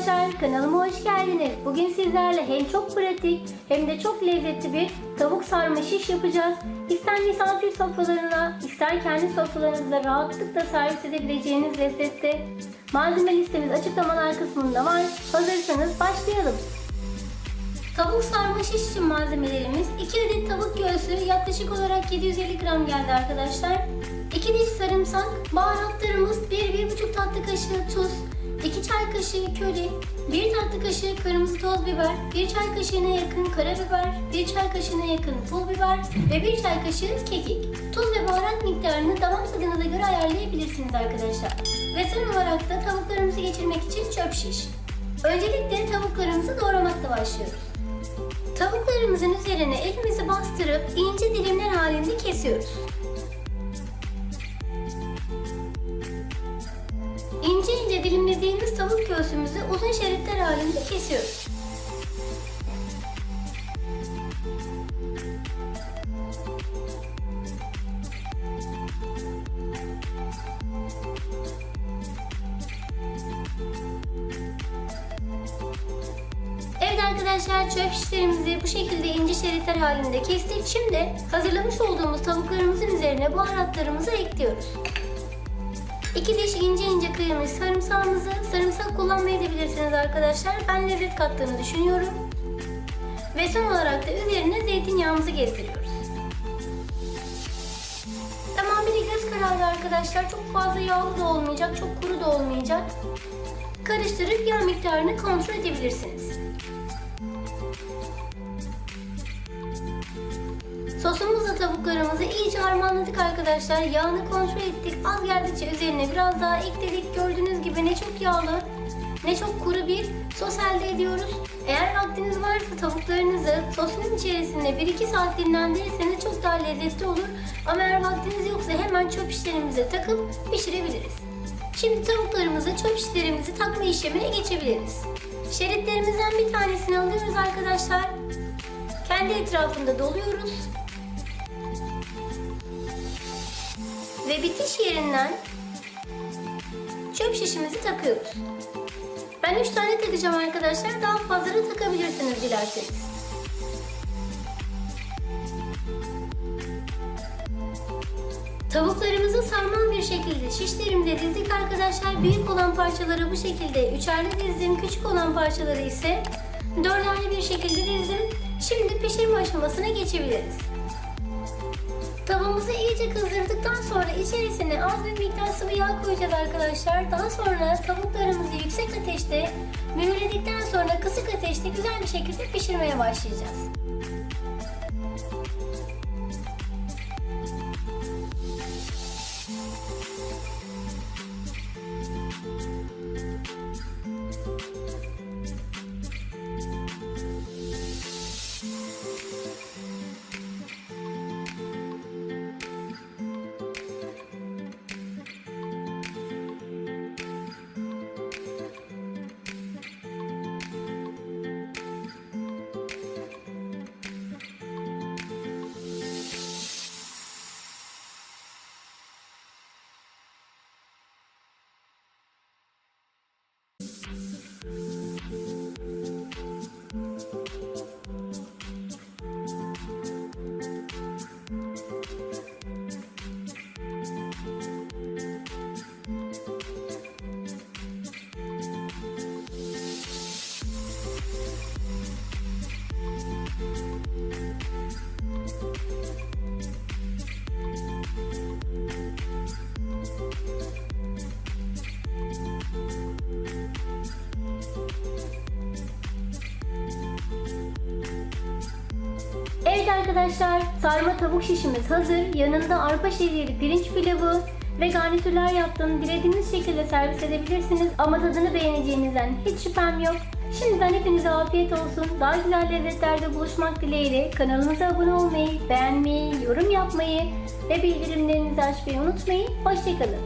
arkadaşlar, kanalıma hoş geldiniz. Bugün sizlerle hem çok pratik hem de çok lezzetli bir tavuk sarma şiş yapacağız. İster misafir sofralarına, ister kendi sofralarınızda rahatlıkla servis edebileceğiniz lezzette. Malzeme listemiz açıklamalar kısmında var. Hazırsanız başlayalım. Tavuk sarma şiş için malzemelerimiz 2 adet tavuk göğsü yaklaşık olarak 750 gram geldi arkadaşlar. 2 diş sarımsak, baharatlarımız 1-1,5 tatlı kaşığı tuz, 2 çay kaşığı köri, 1 tatlı kaşığı kırmızı toz biber, 1 çay kaşığına yakın karabiber, 1 çay kaşığına yakın pul biber ve 1 çay kaşığı kekik. Tuz ve baharat miktarını damak tadınıza göre ayarlayabilirsiniz arkadaşlar. Ve son olarak da tavuklarımızı geçirmek için çöp şiş. Öncelikle tavuklarımızı doğramakla başlıyoruz. Tavuklarımızın üzerine elimizi bastırıp ince dilimler halinde kesiyoruz. İnce ince dilimlediğimiz uzun şeritler halinde kesiyoruz. Evet arkadaşlar çöp şişlerimizi bu şekilde ince şeritler halinde kestik. Şimdi hazırlamış olduğumuz tavuklarımızın üzerine baharatlarımızı ekliyoruz. 2 diş ince ince kıyılmış sarımsağımızı, sarımsak kullanmayabilirsiniz arkadaşlar. Ben lezzet kattığını düşünüyorum. Ve son olarak da üzerine zeytinyağımızı gezdiriyoruz. Tamamıyla göz kararı arkadaşlar. Çok fazla yağlı da olmayacak, çok kuru da olmayacak. Karıştırıp yağ miktarını kontrol edebilirsiniz. Sosumuzla tavuklarımızı iyice harmanladık arkadaşlar. Yağını kontrol ettik. Az geldikçe üzerine biraz daha ekledik. Gördüğünüz gibi ne çok yağlı ne çok kuru bir sos elde ediyoruz. Eğer vaktiniz varsa tavuklarınızı sosun içerisinde 1-2 saat dinlendirirseniz çok daha lezzetli olur. Ama eğer vaktiniz yoksa hemen çöp şişlerimize takıp pişirebiliriz. Şimdi tavuklarımızı çöp şişlerimizi takma işlemine geçebiliriz. Şeritlerimizden bir tanesini alıyoruz arkadaşlar. Kendi etrafında doluyoruz. Ve bitiş yerinden çöp şişimizi takıyoruz. Ben 3 tane takacağım arkadaşlar. Daha fazla da takabilirsiniz dilerseniz. Tavuklarımızı sarmal bir şekilde şişlerimize dizdik arkadaşlar. Büyük olan parçaları bu şekilde üçerli dizdim. Küçük olan parçaları ise dörderli bir şekilde dizdim. Şimdi pişirme aşamasına geçebiliriz. Tavamızı iyice kızdırdıktan sonra içerisine az bir miktar sıvı yağ koyacağız arkadaşlar. Daha sonra tavuklarımızı yüksek ateşte mühürledikten sonra kısık ateşte güzel bir şekilde pişirmeye başlayacağız. arkadaşlar sarma tavuk şişimiz hazır. Yanında arpa şehriye pirinç pilavı ve garnitürler yaptığını dilediğiniz şekilde servis edebilirsiniz. Ama tadını beğeneceğinizden hiç şüphem yok. Şimdiden hepinize afiyet olsun. Daha güzel lezzetlerde buluşmak dileğiyle kanalımıza abone olmayı, beğenmeyi, yorum yapmayı ve bildirimlerinizi açmayı unutmayın. Hoşçakalın.